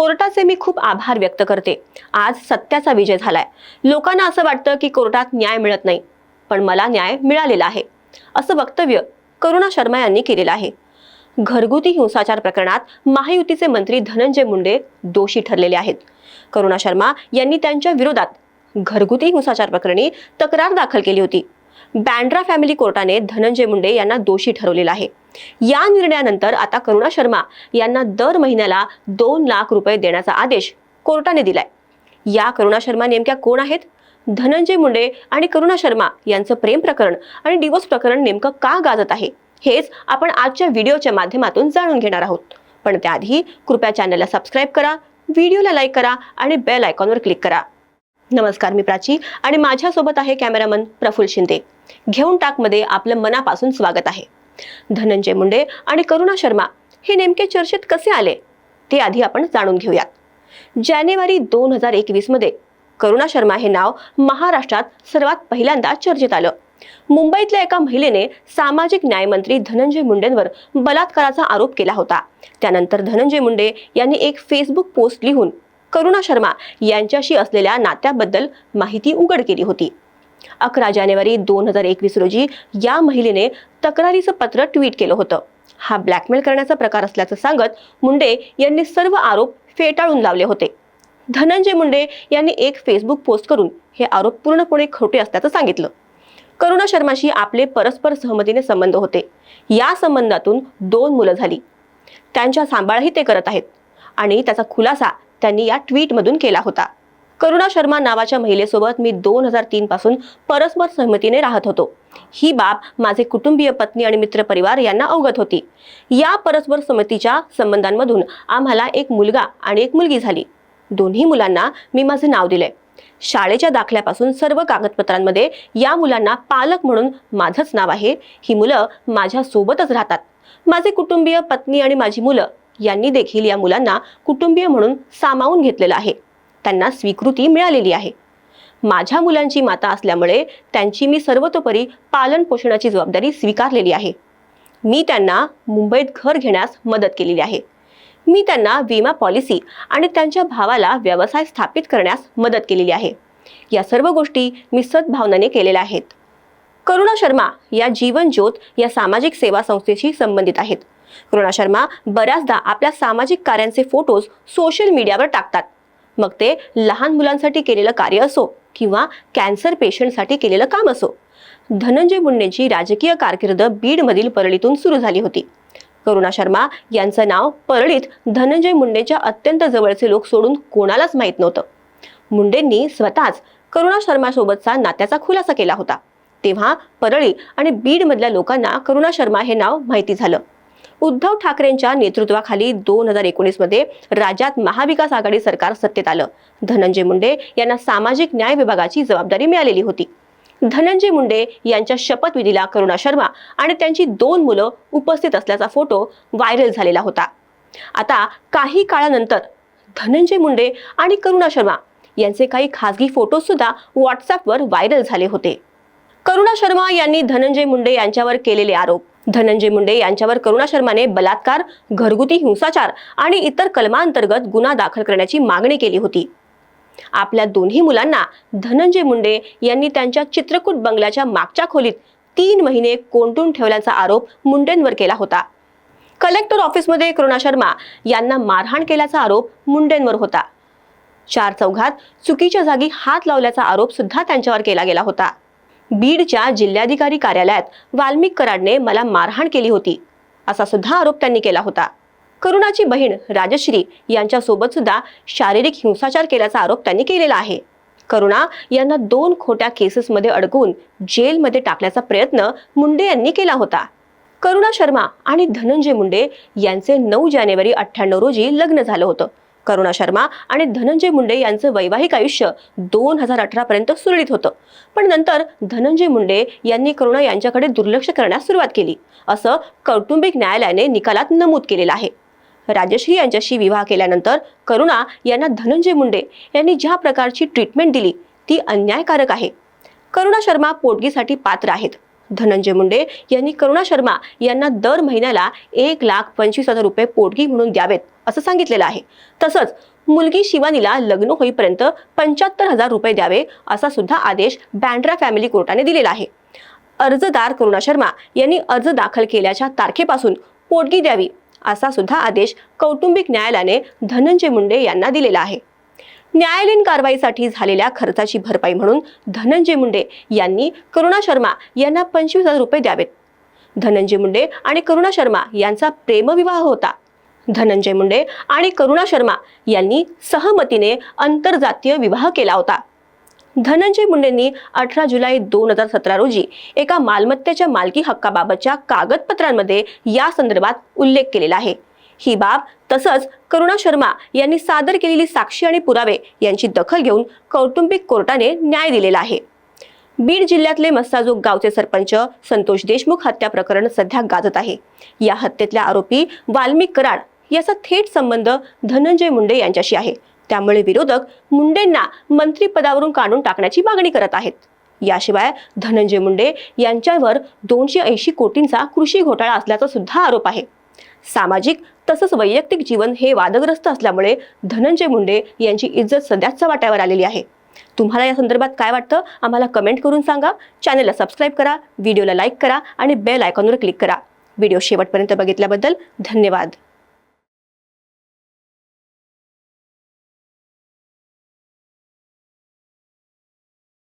कोर्टाचे मी खूप आभार व्यक्त करते. आज सत्याचा विजय झालाय. लोकांना असं वाटतं की कोर्टात न्याय मिळत नाही पण मला न्याय मिळालेला आहे. असं वक्तव्य करुणा शर्मा यांनी केलेलं आहे. घरगुती हिंसाचार प्रकरणात महायुतीचे मंत्री धनंजय मुंडे दोषी ठरलेले आहेत. करुणा शर्मा यांनी त्यांच्या विरोधात घरगुती हिंसाचार प्रकरणी तक्रार दाखल केली होती. बँड्रा फॅमिली कोर्टाने धनंजय मुंडे यांना दोषी ठरवलेला आहे. या निर्णयानंतर आता करुणा शर्मा यांना दर महिन्याला दोन लाख रुपये देण्याचा आदेश कोर्टाने दिलाय. या करुणा शर्मा नेमक्या कोण आहेत? धनंजय मुंडे आणि करुणा शर्मा यांचं प्रेम प्रकरण आणि डिवोर्स प्रकरण नेमकं का गाजत आहे? हेच आपण आजच्या व्हिडिओच्या माध्यमातून जाणून घेणार आहोत. पण त्याआधी कृपया चॅनलला सबस्क्राईब करा व्हिडिओला लाईक करा आणि बेल आयकॉनवर क्लिक करा. नमस्कार मी प्राची आणि माझ्यासोबत आहे कॅमेरामन प्रफुल्ल शिंदे. घेऊन टाकमध्ये आपलं मनापासून स्वागत आहे. धनंजय मुंडे आणि करुणा शर्मा हे नेमके चर्चेत कसे आले ते आधी आपण जाणून घेऊयात. जानेवारी दोन हजार एकवीसमध्ये करुणा शर्मा हे नाव महाराष्ट्रात सर्वात पहिल्यांदा चर्चेत आलं. मुंबईतल्या एका महिलेने सामाजिक न्यायमंत्री धनंजय मुंडेंवर बलात्काराचा आरोप केला होता. त्यानंतर धनंजय मुंडे यांनी एक फेसबुक पोस्ट लिहून करुणा शर्मा यांच्याशी असलेल्या नात्याबद्दल माहिती उघड केली होती. अकरा जानेवारी दोन हजार एकवीस रोजी या महिलेने तक्रारीचं पत्र ट्विट केलं होतं. हा ब्लॅकमेल करण्याचा प्रकार असल्याचं सांगत मुंडे यांनी सर्व आरोप फेटाळून लावले होते. धनंजय मुंडे यांनी एक फेसबुक पोस्ट करून हे आरोप पूर्णपणे खोटे असल्याचं सांगितलं. करुणा शर्माशी आपले परस्पर सहमतीने संबंध होते. या संबंधातून दोन मुलं झाली. त्यांच्या सांभाळही ते करत आहेत आणि त्याचा खुलासा त्यांनी या ट्विटमधून केला होता. करुणा शर्मा नावाच्या महिलेसोबत मी दोन हजार तीन पासून परस्पर सहमतीने राहत होतो. ही बाब माझे कुटुंबीय पत्नी आणि मित्रपरिवार यांना अवगत होती. या परस्पर संमतीच्या संबंधांमधून आम्हाला एक मुलगा आणि एक मुलगी झाली. दोन्ही मुलांना मी माझे नाव दिले. शाळेच्या दाखल्यापासून सर्व कागदपत्रांमध्ये या मुलांना पालक म्हणून माझंच नाव आहे. ही मुलं माझ्या सोबतच राहतात. माझे कुटुंबीय पत्नी आणि माझी मुलं यांनी देखील या मुलांना कुटुंबीय म्हणून सामावून घेतलेलं आहे. त्यांना स्वीकृती मिळालेली आहे. माझ्या मुलांची माता असल्यामुळे त्यांची मी सर्वतोपरी पालन पोषणाची जबाबदारी स्वीकारलेली आहे. मी त्यांना मुंबईत घर घेण्यास मदत केलेली आहे. मी त्यांना विमा पॉलिसी आणि त्यांच्या भावाला व्यवसाय स्थापित करण्यास मदत केलेली आहे. या सर्व गोष्टी मी सद्भावनाने केलेल्या आहेत. करुणा शर्मा या जीवन ज्योत या सामाजिक सेवा संस्थेशी संबंधित आहेत. करुणा शर्मा बऱ्याचदा आपल्या सामाजिक कार्यांचे फोटोज सोशल मीडियावर टाकतात. मग ते लहान मुलांसाठी केलेलं कार्य असो किंवा कॅन्सर पेशंटसाठी केलेलं काम असो. धनंजय मुंडेंची राजकीय कारकीर्द बीडमधील परळीतून सुरू झाली होती. करुणा शर्मा यांचं नाव परळीत धनंजय मुंडेच्या अत्यंत जवळचे लोक सोडून कोणालाच माहीत नव्हतं. मुंडेंनी स्वतःच करुणा शर्मासोबतचा नात्याचा खुलासा केला होता. तेव्हा परळी आणि बीडमधल्या लोकांना करुणा शर्मा हे नाव माहिती झालं. उद्धव ठाकरेंच्या नेतृत्वाखाली दोन हजार एकोणीसमध्ये राज्यात महाविकास आघाडी सरकार सत्तेत आलं. धनंजय मुंडे यांना सामाजिक न्याय विभागाची जबाबदारी मिळालेली होती. धनंजय मुंडे यांच्या शपथविधीला करुणा शर्मा आणि त्यांची दोन मुलं उपस्थित असल्याचा फोटो व्हायरल झालेला होता. आता काही काळानंतर धनंजय मुंडे आणि करुणा शर्मा यांचे काही खासगी फोटो सुद्धा व्हॉट्सअपवर व्हायरल झाले होते. करुणा शर्मा यांनी धनंजय मुंडे यांच्यावर केलेले आरोप. धनंजय मुंडे यांच्यावर करुणा शर्माने बलात्कार घरगुती हिंसाचार आणि इतर कलमांतर्गत गुन्हा दाखल करण्याची मागणी केली होती. आपल्या दोन्ही मुलांना धनंजय मुंडे यांनी त्यांच्या चित्रकूट बंगल्याच्या मागच्या खोलीत तीन महिने कोंडून ठेवल्याचा आरोप मुंडेंवर केला होता. कलेक्टर ऑफिसमध्ये करुणा शर्मा यांना मारहाण केल्याचा आरोप मुंडेंवर होता. चार चौघात चुकीच्या जागी हात लावल्याचा आरोप सुद्धा त्यांच्यावर केला गेला होता. बीडच्या जिल्हाधिकारी कार्यालयात वाल्मिक कराडने मला मारहाण केली होती असा सुद्धा आरोप त्यांनी केला होता. करुणाची बहीण राजश्री यांच्यासोबत सुद्धा शारीरिक हिंसाचार केल्याचा आरोप त्यांनी केलेला आहे. करुणा यांना दोन खोट्या केसेसमध्ये अडकवून जेलमध्ये टाकण्याचा प्रयत्न मुंडे यांनी केला होता. करुणा शर्मा आणि धनंजय मुंडे यांचे नऊ जानेवारी अठ्ठ्याण्णव रोजी लग्न झालं होतं. करुणा शर्मा आणि धनंजय मुंडे यांचं वैवाहिक आयुष्य दोन हजार अठरा पर्यंत सुरळीत होतं. पण नंतर धनंजय मुंडे यांनी करुणा यांच्याकडे दुर्लक्ष करण्यास सुरुवात केली. असं कौटुंबिक न्यायालयाने निकालात नमूद केलेलं आहे. राजश्री यांच्याशी विवाह केल्यानंतर करुणा यांना धनंजय मुंडे यांनी ज्या प्रकारची ट्रीटमेंट दिली ती अन्यायकारक आहे. करुणा शर्मा पोटगीसाठी पात्र आहेत. धनंजय मुंडे यांनी करुणा शर्मा यांना दर महिन्याला एक लाख पंचवीस हजार रुपये पोटगी म्हणून द्यावेत असं सांगितलेलं आहे. तसंच मुलगी शिवानीला लग्न होईपर्यंत पंच्याहत्तर हजार रुपये द्यावे असा सुद्धा आदेश बँड्रा फॅमिली कोर्टाने दिलेला आहे. अर्जदार करुणा शर्मा यांनी अर्ज दाखल केल्याच्या तारखेपासून पोटगी द्यावी असा सुद्धा आदेश कौटुंबिक न्यायालयाने धनंजय मुंडे यांना दिलेला आहे. न्यायालयीन कारवाईसाठी झालेल्या खर्चाची भरपाई म्हणून धनंजय मुंडे यांनी करुणा शर्मा यांना पंचवीस हजार रुपये द्यावेत. धनंजय मुंडे आणि करुणा शर्मा यांचा प्रेमविवाह होता. धनंजय मुंडे आणि करुणा शर्मा यांनी सहमतीने आंतरजातीय विवाह केला होता. धनंजय मुंडेंनी अठरा जुलै दोन हजार सतरा रोजी एका मालमत्तेच्या मालकी हक्काबाबतच्या कागदपत्रांमध्ये या संदर्भात उल्लेख केलेला आहे. ही बाब तसंच करुणा शर्मा यांनी सादर केलेली साक्षी आणि पुरावे यांची दखल घेऊन कौटुंबिक कोर्टाने न्याय दिलेला आहे. बीड जिल्ह्यातले मस्ताजोग गावचे सरपंच संतोष देशमुख हत्या प्रकरण सध्या गाजत आहे. या हत्येतल्या आरोपी वाल्मिक कराड याचा थेट संबंध धनंजय मुंडे यांच्याशी आहे. त्यामुळे विरोधक मुंडेंना मंत्रिपदावरून काढून टाकण्याची मागणी करत आहेत. याशिवाय धनंजय मुंडे यांच्यावर दोनशे ऐंशी कोटींचा कृषी घोटाळा असल्याचा सुद्धा आरोप आहे. सामाजिक तसंच वैयक्तिक जीवन हे वादग्रस्त असल्यामुळे धनंजय मुंडे यांची इज्जत सध्याच्या वाट्यावर आलेली आहे. तुम्हाला या संदर्भात काय वाटतं? आम्हाला कमेंट करून सांगा. चॅनलला सबस्क्राईब करा व्हिडिओला लाईक करा आणि बेल आयकॉनवर क्लिक करा. व्हिडिओ शेवटपर्यंत बघितल्याबद्दल धन्यवाद.